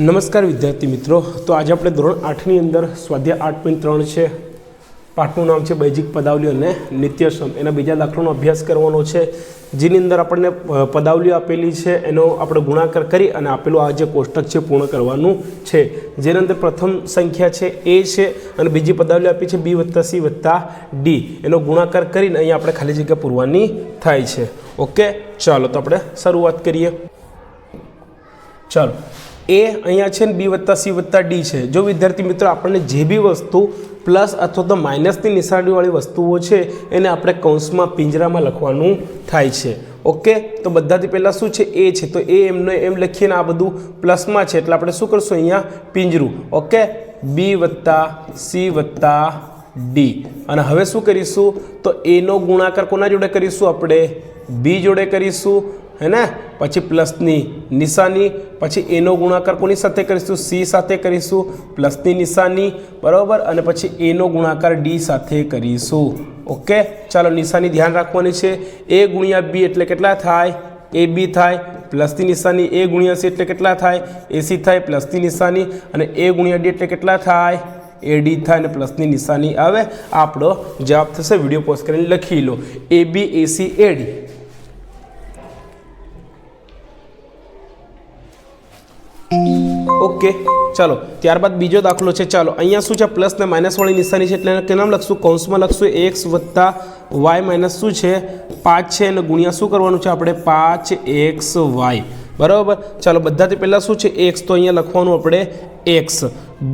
નમસ્કાર વિદ્યાર્થી મિત્રો. તો આજે આપણે ધોરણ આઠની અંદર સ્વાધ્યાય આઠ પોઈન્ટ ત્રણ છે. પાઠનું નામ છે બૈજિક પદાવલી અને નિત્યસમ. એના બીજા દાખલાનો અભ્યાસ કરવાનો છે. જેની અંદર આપણને પદાવલી આપેલી છે, એનો આપણે ગુણાકાર કરી અને આપેલું આ જે કોષ્ટક છે પૂર્ણ કરવાનું છે. જેની અંદર પ્રથમ સંખ્યા છે એ છે અને બીજી પદાવલી આપી છે બી વત્તા સી વત્તા ડી. એનો ગુણાકાર કરીને અહીંયા આપણે ખાલી જગ્યા પૂરવાની થાય છે. ઓકે, ચાલો તો આપણે શરૂઆત કરીએ. ચાલો. એ અહીંયા છે ને બી વત્તા સી વત્તા ડી છે. જો વિદ્યાર્થી મિત્રો, આપણને જે બી વસ્તુ પ્લસ અથવા તો માઇનસની નિશાનીવાળી વસ્તુઓ છે, એને આપણે કૌંસમાં પિંજરામાં લખવાનું થાય છે. ઓકે? તો બધાથી પહેલાં શું છે? એ છે. તો એ એમને એમ લખીએ ને આ બધું પ્લસમાં છે. એટલે આપણે શું કરશું? અહીંયા પિંજરું. ઓકે? બી વત્તા સી વત્તા ડી. અને હવે શું કરીશું? તો એનો ગુણાકાર કોના જોડે કરીશું? આપણે બી જોડે કરીશું. હે ને પછી પ્લસની નિશાની, પછી એનો ગુણાકાર કોની સાથે કરીશું? સી સાથે કરીશું, પ્લસની નિશાની, બરાબર? અને પછી એનો ગુણાકાર ડી સાથે કરીશું. ઓકે? ચાલો નિશાની ધ્યાન રાખવાની છે. એ ગુણ્યા બી એટલે કેટલા થાય? એ બી થાય. પ્લસની નિશાની એ ગુણ્યા સી એટલે કેટલા થાય? એસી થાય. પ્લસની નિશાની અને એ ગુણ્યા ડી એટલે કેટલા થાય? એ ડી થાય અને પ્લસની નિશાની. આવે આપણો જવાબ થશે, વીડિયો પોસ્ટ કરીને લખી લો. એ બી એસી એડી ઓકે, ચાલો. ત્યારબાદ બીજો દાખલો છે, ચાલો. અહીંયા શું છે, પ્લસ ને માઇનસવાળી નિશાની છે, એટલે એને નામ લખશું? કૌંસમાં લખશું એક્સ વત્તા વાય માઇનસ શું છે? પાંચ છે અને ગુણ્યા શું કરવાનું છે, આપણે પાંચ એક્સ વાય. બરાબર? ચાલો, બધાથી પહેલાં શું છે, એક્સ? તો અહીંયા લખવાનું આપણે એક્સ.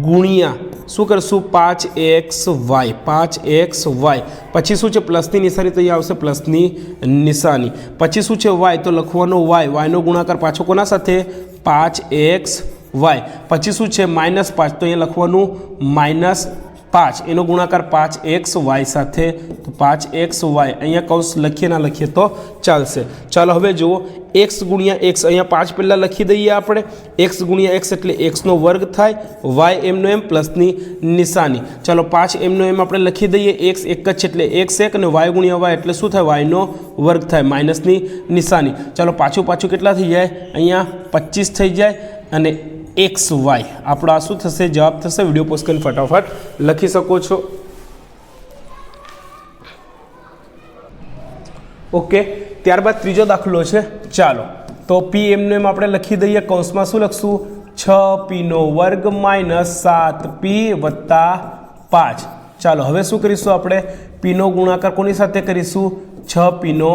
ગુણ્યા, શું કરશું? પાંચ એક્સ વાય. પાંચ એક્સ વાય. પછી શું છે, પ્લસની નિશાની તો અહીંયા આવશે, પ્લસની નિશાની. પછી શું છે, વાય? તો લખવાનો વાય. વાયનો ગુણાકાર પાછો કોના સાથે? પાંચ એક્સ વાય. પછી શું છે? માઇનસ પાંચ. તો અહીંયા લખવાનું માઇનસ પાંચ. એનો ગુણાકાર પાંચ એક્સ વાય સાથે. તો પાંચ એક્સ વાય. અહીંયા કૌશ લખીએ ના લખીએ તો ચાલશે. ચાલો હવે જુઓ. એક્સ ગુણ્યા એક્સ. અહીંયા પાંચ પહેલાં લખી દઈએ આપણે. એક્સ ગુણ્યા એક્સ એટલે એક્સનો વર્ગ થાય. વાય એમનો એમ પ્લસની નિશાની. ચાલો પાંચ એમનો એમ આપણે લખી દઈએ. એક્સ એક જ છે એટલે એક્સ એક અને વાય ગુણ્યા વાય એટલે શું થાય? વાયનો વર્ગ થાય. માઇનસની નિશાની. ચાલો પાછું પાછું કેટલા થઈ જાય? અહીંયા પચીસ થઈ જાય અને એક્સ વાય આપણો આ શું થશે? જવાબ થશે? વીડિયો પોસ્ટ કરીને ફટાફટ લખી શકો છો. ઓકે, ત્યારબાદ ત્રીજો દાખલો છે. ચાલો, તો પી એમને એમ આપણે લખી દઈએ. કૌંસમાં શું લખશું? છ પીનો વર્ગ માઇનસ સાત પી વત્તા પાંચ. ચાલો, હવે શું કરીશું આપણે? પીનો ગુણાકાર કોની સાથે કરીશું? છ પીનો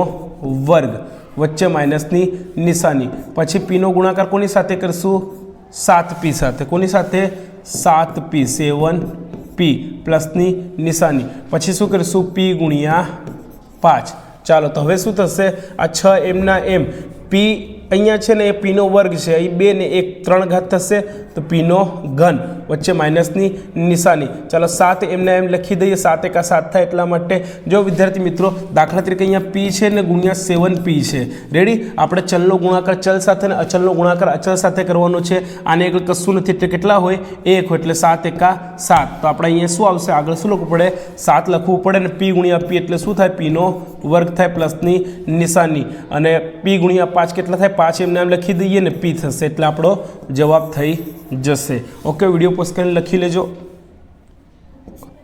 વર્ગ. વચ્ચે માઇનસની નિશાની. પછી પીનો ગુણાકાર કોની સાથે કરીશું? સાત પી સાથે. કોની સાથે? સાત પી, સેવન પી, પ્લસની નિશાની. પછી શું કરીશું? પી ગુણ્યા પાંચ. ચાલો, તો હવે શું થશે? આ છ એમના એમ. પી અહીંયા છે ને એ પીનો વર્ગ છે. અહીં બે ને એક, ત્રણ ઘાત થશે. તો પીનો ઘન. વચ્ચે માઇનસની નિશાની. ચાલો સાત એમને એમ લખી દઈએ. સાત એકા સાત થાય એટલા માટે જો વિદ્યાર્થી મિત્રો દાખલા તરીકે અહીંયા પી છે ને ગુણ્યા સેવન પી છે. રેડી આપણે ચલનો ગુણાકાર ચલ સાથે અને અચલનો ગુણાકાર અચલ સાથે કરવાનો છે. આને આગળ કશું નથી એટલે કેટલા હોય? એક હોય. એટલે સાત એકા સાત. તો આપણે અહીંયા શું આવશે? આગળ શું લખવું પડે? સાત લખવું પડે ને પી ગુણ્યા પી એટલે શું થાય? પીનો વર્ગ થાય પ્લસની નિશાની. અને પી ગુણ્યા પાંચ કેટલા થાય? પાંચ એમને એમ લખી દઈએ ને પી થશે. એટલે આપણો જવાબ થઈ જશે. ઓકે વીડિયો પોસ્ટ કરીને લખી લેજો.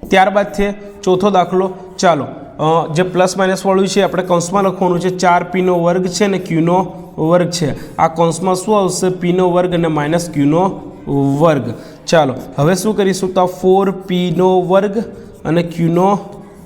ત્યારબાદ છે ચોથો દાખલો. ચાલો જે પ્લસ માઇનસવાળું છે આપણે કૌંસમાં લખવાનું છે. ચાર પીનો વર્ગ છે ને ક્યુનો વર્ગ છે. આ કૌંસમાં શું આવશે? પીનો વર્ગ અને માઇનસ ક્યુનો વર્ગ. ચાલો, હવે શું કરીશું? તો ફોર પીનો વર્ગ અને ક્યુનો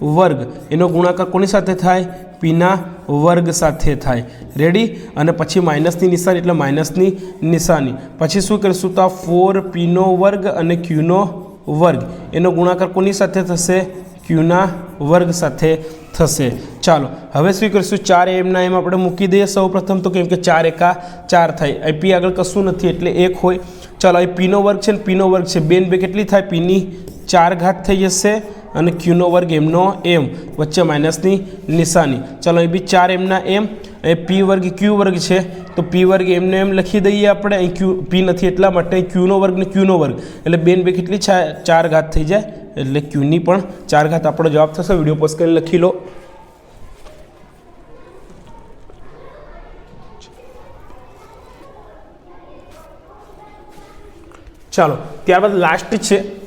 વર્ગ. એનો ગુણાકાર કોની સાથે થાય? પીના વર્ગ સાથે થાય. રેડી અને પછી માઇનસની નિશાની, એટલે માઇનસની નિશાની. પછી શું કરીશું? તો આ ફોર પીનો વર્ગ અને ક્યુનો વર્ગ. એનો ગુણાકાર કોની સાથે થશે? ક્યુના વર્ગ સાથે થશે. ચાલો, હવે શું કરીશું? ચાર એમના એમ આપણે મૂકી દઈએ સૌ પ્રથમ તો કેમ કે ચાર એકા ચાર થાય. અહીં પી આગળ કશું નથી, એટલે એક હોય. ચાલો અહીં પીનો વર્ગ છે ને પીનો વર્ગ છે. બેન બે કેટલી થાય? પીની ચાર ઘાત થઈ જશે અને ક્યુનો વર્ગ એમનો એમ વચ્ચે માઇનસની નિશાની. ચાલો, એ બી ચાર એમના એમ એ પી વર્ગ ક્યુ વર્ગ છે. તો પી વર્ગ એમને એમ લખી દઈએ આપણે. અહીં ક્યુ પી નથી એટલા માટે ક્યુનો વર્ગ ને ક્યુનો વર્ગ. એટલે બેન બે કેટલી ચાર ઘાત થઈ જાય. એટલે ક્યુની પણ ચાર ઘાત આપણો જવાબ થશે. વીડિયો પોસ્ટ કરીને લખી લો. ચાલો, ત્યારબાદ લાસ્ટ છે.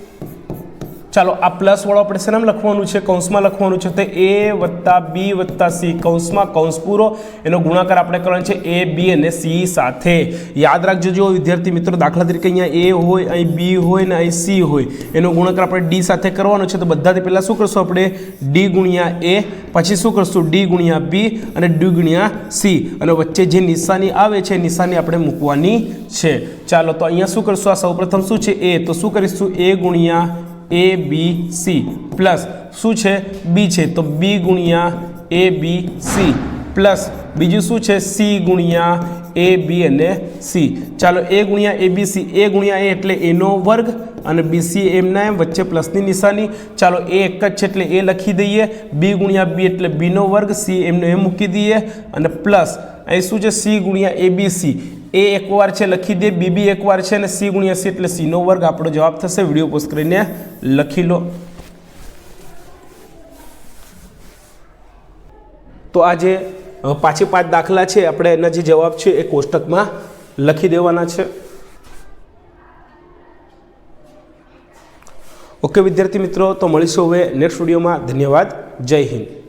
ચાલો, આ પ્લસ વાળો આપણે શેનામ લખવાનું છે? કૌંસમાં લખવાનું છે તો એ વત્તા બી વત્તા સી. કૌંસમાં કૌંસ પૂરો. એનો ગુણાકાર આપણે કરવાનો છે એ, બી અને સી સાથે. યાદ રાખજો જો વિદ્યાર્થી મિત્રો, દાખલા તરીકે અહીંયા એ હોય, અહીં બી હોય ને અહીં સી હોય. એનો ગુણાકાર આપણે ડી સાથે કરવાનો છે તો બધાથી પહેલાં શું કરશું આપણે? ડી ગુણ્યા એ, પછી શું કરશું? ડી ગુણ્યા બી અને ડી ગુણ્યા સી. અને વચ્ચે જે નિશાની આવે છે નિશાની આપણે મૂકવાની છે. ચાલો, તો અહીંયા શું કરશું? આ સૌપ્રથમ શું છે? એ. તો શું કરીશું? એ ગુણ્યા એ બી સી પ્લસ શું છે? બી છે. તો બી ગુણ્યા એ બી સી પ્લસ બીજું શું છે? સી ગુણ્યા એ બી અને સી ચાલો એ ગુણ્યા એ બી સી એ ગુણ્યા એ એટલે એનો વર્ગ અને બી સી એમના એમ વચ્ચે પ્લસની નિશાની. ચાલો એ એક જ છે એટલે એ લખી દઈએ. બી ગુણ્યા બી એટલે બીનો વર્ગ. સી એમનો એ મૂકી દઈએ. અને પ્લસ અહીં શું છે? સી ગુણ્યા એ બી સી એ એકવાર છે, લખી દે બીબી એકવાર છે અને સી ગુણ્યા સી એટલે સીનો વર્ગ. આપણો જવાબ થશે, વીડિયો પોસ્ટ કરીને લખી લો. તો આ જે પાછી પાંચ દાખલા છે, આપણે એના જે જવાબ છે, એ કોષ્ટકમાં લખી દેવાના છે. ઓકે, વિદ્યાર્થી મિત્રો, તો મળીશું હવે નેક્સ્ટ વિડીયોમાં. ધન્યવાદ. જય હિન્દ.